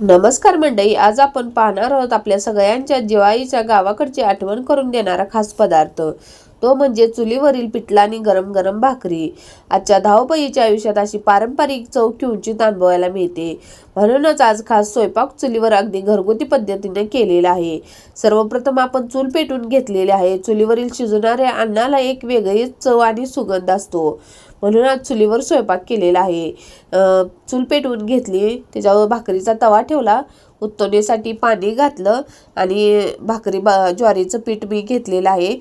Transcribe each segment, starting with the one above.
नमस्कार मंडळी आज आपण पाहणार आहोत आपल्या सगळ्यांच्या दिवाळीच्या गावाकडची आठवण करून देणारा खास पदार्थ. तो म्हणजे चुलीवरील पिठला आणि गरम गरम भाकरी. आजच्या धावपळीच्या आयुष्यात अशी पारंपरिक चव किंचित अनुभवायला मिळते. म्हणूनच आज खास स्वयंपाक चुलीवर अगदी घरगुती पद्धतीने केलेला आहे. सर्वप्रथम आपण चूल पेटून घेतलेले आहे. चुलीवरील शिजणाऱ्या अन्नाला एक वेगळीच चव आणि सुगंध असतो. म्हणून आज चुलीवर स्वयंपाक केलेला आहे. चूल पेटवून घेतली. त्याच्यावर भाकरीचा तवा ठेवला. उत्तवण्यासाठी पाणी घातलं आणि भाकरी बा ज्वारीचं पीठ मी घेतलेलं आहे.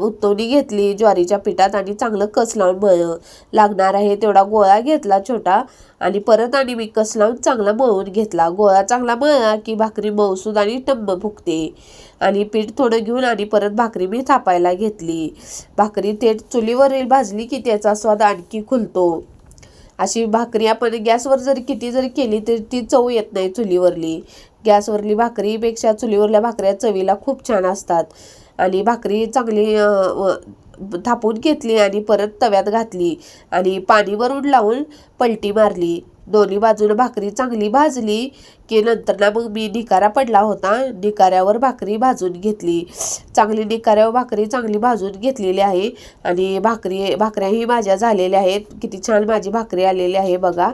उत्तोनी घेतली ज्वारीच्या पिठात आणि चांगलं कस लावून मळ लागणार आहे तेवढा गोळा घेतला छोटा आणि परत आणि मी कस लावून चांगला मळून घेतला. गोळा चांगला मळला की भाकरी मऊसूद आणि टंब फुगते आणि पीठ थोडं घेऊन आणि परत भाकरी मी थापायला घेतली. भाकरी थेट चुलीवरील भाजली की त्याचा स्वाद आणखी खुलतो. अशी भाकरी आपण गॅसवर जरी किती जरी केली तरी ती चव येत नाही चुलीवरली. गॅसवरली भाकरीपेक्षा चुलीवरल्या भाकऱ्या चवीला खूप छान असतात. आणि भाकरी चांगली व- थापून घेतली आणि परत तव्यात घातली आणि पाणी वरून लावून पलटी मारली. दोन्ही बाजूनं भाकरी चांगली भाजली की नंतर ना मग मी निकारा पडला होता. निकाऱ्यावर भाकरी भाजून घेतली. चांगली निकाऱ्यावर भाकरी चांगली भाजून घेतलेली आहे. आणि भाकरी भाकऱ्याही माझ्या झालेल्या आहेत. किती छान माझी भाकरी आलेली आहे बघा.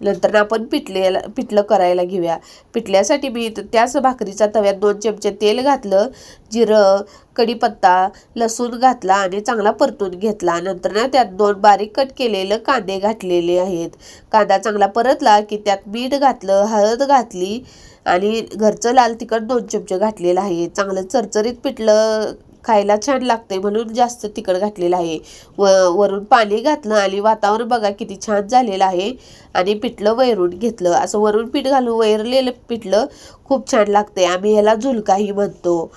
नंतर ना आपण पिठलेला पिठलं करायला घेऊया. पिठल्यासाठी मी त्याच भाकरीचा तव्यात दोन चमचे तेल घातलं जिरं कढीपत्ता लसूण घातला आणि चांगला परतून घेतला. नंतर ना त्यात दोन बारीक कट केलेलं कांदे घातलेले आहेत. कांदा चांगला परतला की त्यात मीठ घातलं हळद घातली आणि घरचं लाल तिखट दोन चमचे घातलेलं आहे. चांगलं चरचरीत पिठलं खायला छान लागते म्हणून जास्त तिखट घातलेलं आहे. व वरून पाणी घातलं आणि वातावरण बघा किती छान झालेलं आहे. आणि पिठलं वैरून घेतलं. असं वरून पीठ घालून वैरलेलं पिठलं खूप छान लागते आम्ही ह्याला झुलकाही म्हणतो.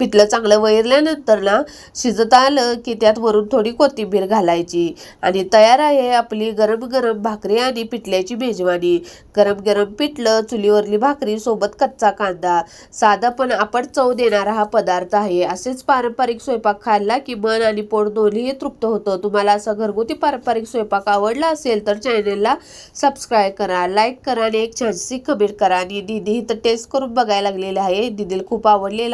पिठलं चांगलं वैरल्यानंतर ना शिजत आलं की त्यात वरून थोडी कोथिंबीर घालायची. आणि तयार आहे आपली गरम गरम भाकरी आणि पिठल्याची मेजवानी. गरम गरम पिठलं चुलीवरली भाकरी सोबत कच्चा कांदा. साधा पण आपण चव देणारा हा पदार्थ आहे. असेच पारंपरिक स्वयंपाक खाल्ला की मन आणि पोट दोन्हीही तृप्त होतं. तुम्हाला असा घरगुती पारंपरिक स्वयंपाक आवडला असेल तर चॅनलला सबस्क्राईब करा लाईक करा आणि एक छानशी कमेंट करा. आणि दीदी इथं टेस्ट करून बघायला लागलेले आहे. दिदीला खूप आवडलेला